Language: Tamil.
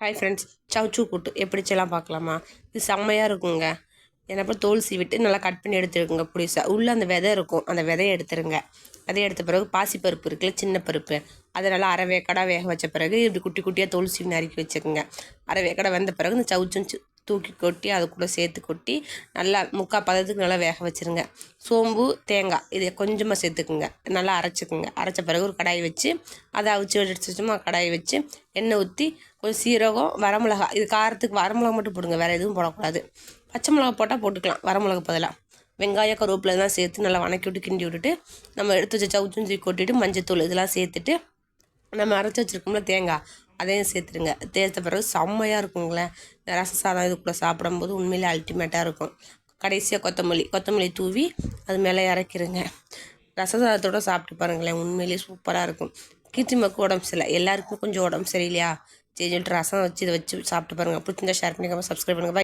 ஹாய் ஃப்ரெண்ட்ஸ் சவுச்சு கூட்டு எப்படி செய்யலாம் பார்க்கலாமா? இது செம்மையாக இருக்குங்க. என்னப்போ தோல் சீவிட்டு நல்லா கட் பண்ணி எடுத்துருக்குங்க புடிசா உள்ளே அந்த விதை இருக்கும். அந்த விதையை எடுத்துருங்க. விதையை எடுத்த பிறகு பாசிப்பருப்பு இருக்குல்ல சின்ன பருப்பு. அதை நல்லா அரை வேக்கடாக வேக வச்ச பிறகு இப்படி குட்டி குட்டியாக தோல் சீவி நறுக்கி வச்சுக்கோங்க. அரை வேக்கடை வெந்த பிறகு இந்த சவுச்சும் தூக்கி கொட்டி அது கூட சேர்த்து கொட்டி நல்லா முக்கால் பதத்துக்கு நல்லா வேக வச்சுருங்க. சோம்பு தேங்காய் இதை கொஞ்சமாக சேர்த்துக்குங்க. நல்லா அரைச்சிக்குங்க. அரைச்ச பிறகு ஒரு கடாய் வச்சு அதை அவிச்சு எடுத்து வச்சோமா கடாயை வச்சு எண்ணெய் ஊற்றி கொஞ்சம் சீரகம் வரமிளகா இது காரத்துக்கு வரமிளகா மட்டும் போடுங்க. வேறு எதுவும் போடக்கூடாது. பச்சை மிளகா போட்டால் போட்டுக்கலாம் வரமிளகா பதிலாக வெங்காயம் கருவேப்பிலை தான் சேர்த்து நல்லா வணக்கி விட்டு கிண்டி விட்டுட்டு நம்ம எடுத்து வச்ச சவுச்சும் கொட்டிட்டு மஞ்சத்தூள் இதெல்லாம் சேர்த்துட்டு நம்ம அரைச்சி வச்சுருக்கோம்ல தேங்காய் அதையும் சேர்த்துருங்க. தேர்த்த பிறகு செம்மையாக இருக்குங்களேன் ரச சாதம் இது கூட சாப்பிடும்போது உண்மையிலே அல்டிமேட்டாக இருக்கும். கடைசியாக கொத்தமல்லி. கொத்தமல்லி தூவி அது மேலே இறக்கிருங்க. ரச சாதத்தோட சாப்பிட்டு பாருங்களேன். உண்மையிலேயே சூப்பராக இருக்கும். கீர்த்திமாக்கு உடம்பு சரியில்லை. எல்லாருக்கும் கொஞ்சம் உடம்பு சரியில்லையா? சரி சொல்லிட்டு ரசம் வச்சு இதை வச்சு சாப்பிட்டு பாருங்கள் பிடிச்சிருந்தா ஷேர் பண்ணிக்காமல் சப்ஸ்கிரைப் பண்ணுங்கள்